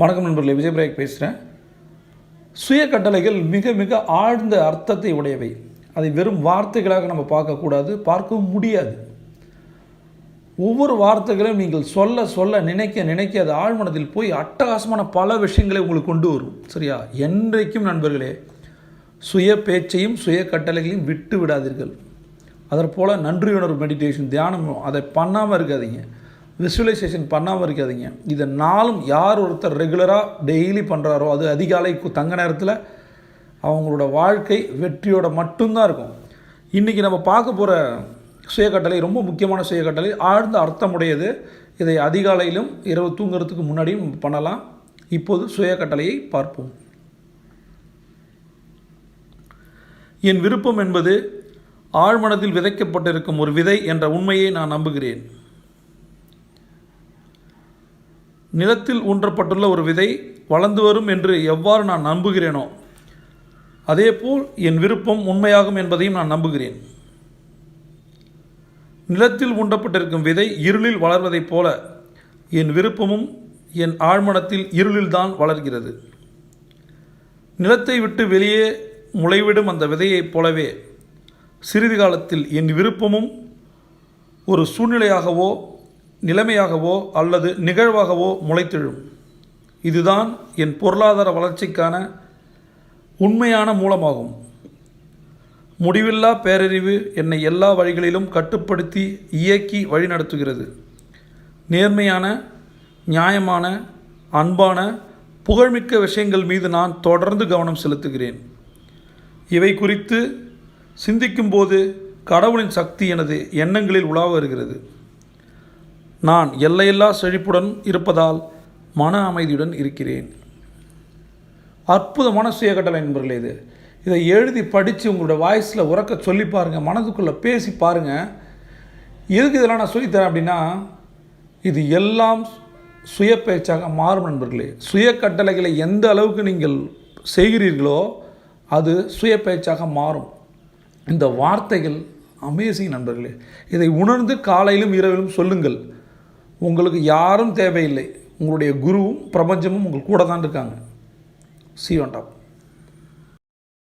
வணக்கம் நண்பர்களே விஜய் பிரேக் பேசுகிறேன் சுய கட்டளைகள் மிக மிக ஆழ்ந்த அர்த்தத்தை உடையவை. அதை வெறும் வார்த்தைகளாக நம்ம பார்க்கக்கூடாது பார்க்கவும் முடியாது. ஒவ்வொரு வார்த்தைகளையும் நீங்கள் சொல்ல சொல்ல நினைக்க நினைக்க அது ஆழ்மனத்தில் போய் அட்டகாசமான பல விஷயங்களை உங்களுக்கு கொண்டு வரும். சரியா? என்றைக்கும் நண்பர்களே சுய பேச்சையும் சுய கட்டளைகளையும் விட்டு விடாதீர்கள். அதற்போல் நன்றியுணர்வு மெடிடேஷன் தியானம் அதை பண்ணாமல் இருக்காதீங்க. விசுவலைசேஷன் பண்ணாமல் இருக்காதீங்க. இதை நாளும் யார் ஒருத்தர் ரெகுலராக டெய்லி பண்ணுறாரோ அது அதிகாலை தங்க நேரத்தில் அவங்களோட வாழ்க்கை வெற்றியோட மட்டும்தான் இருக்கும். இன்றைக்கி நம்ம பார்க்க போகிற சுயக்கட்டளை ரொம்ப முக்கியமான சுயக்கட்டளை ஆழ்ந்த அர்த்தமுடையது. இதை அதிகாலையிலும் இரவு தூங்குறதுக்கு முன்னாடியும் பண்ணலாம். இப்போது சுயக்கட்டளையை பார்ப்போம். என் விருப்பம் என்பது ஆழ்மனதில் விதைக்கப்பட்டிருக்கும் ஒரு விதை என்ற உண்மையை நான் நம்புகிறேன். நிலத்தில் ஊன்றப்பட்டுள்ள ஒரு விதை வளர்ந்து வரும் என்று எவ்வாறு நான் நம்புகிறேனோ அதேபோல் என் விருப்பம் உண்மையாகும் என்பதையும் நான் நம்புகிறேன். நிலத்தில் ஊண்டப்பட்டிருக்கும் விதை இருளில் வளர்வதைப் போல என் விருப்பமும் என் ஆழ்மனத்தில் இருளில்தான் வளர்கிறது. நிலத்தை விட்டு வெளியே முளைவிடும் அந்த விதையைப் போலவே சிறிது காலத்தில் என் விருப்பமும் ஒரு சூழ்நிலையாகவோ நிலைமையாகவோ அல்லது நிகழ்வாகவோ முளைத்தெழும். இதுதான் என் பொருளாதார வளர்ச்சிக்கான உண்மையான மூலமாகும். முடிவில்லா பேரறிவு என்னை எல்லா வழிகளிலும் கட்டுப்படுத்தி இயக்கி வழிநடத்துகிறது. நேர்மையான நியாயமான அன்பான புகழ்மிக்க விஷயங்கள் மீது நான் தொடர்ந்து கவனம் செலுத்துகிறேன். இவை குறித்து சிந்திக்கும்போது கடவுளின் சக்தி எனது எண்ணங்களில் உலா வருகிறது. நான் எல்லையில்லா செழிப்புடன் இருப்பதால் மன அமைதியுடன் இருக்கிறேன். அற்புதமான சுயகட்டளை நண்பர்களே இது. இதை எழுதி படித்து உங்களோட வாய்ஸில் உறக்க சொல்லி பாருங்கள் மனதுக்குள்ளே பேசி பாருங்கள் எதுக்கு இதெல்லாம் நான் சொல்லித்தரேன் அப்படின்னா இது எல்லாம் சுய பேச்சாக மாறும் நண்பர்களே. சுய கட்டளைகளை எந்த அளவுக்கு நீங்கள் செய்கிறீர்களோ அது சுய பேச்சாக மாறும். இந்த வார்த்தைகள் அமேசிங் நண்பர்களே. இதை உணர்ந்து காலையிலும் இரவிலும் சொல்லுங்கள். உங்களுக்கு யாரும் தேவையில்லை. உங்களுடைய குருவும் பிரபஞ்சமும் உங்கள் கூட தான் இருக்காங்க சி on டாப்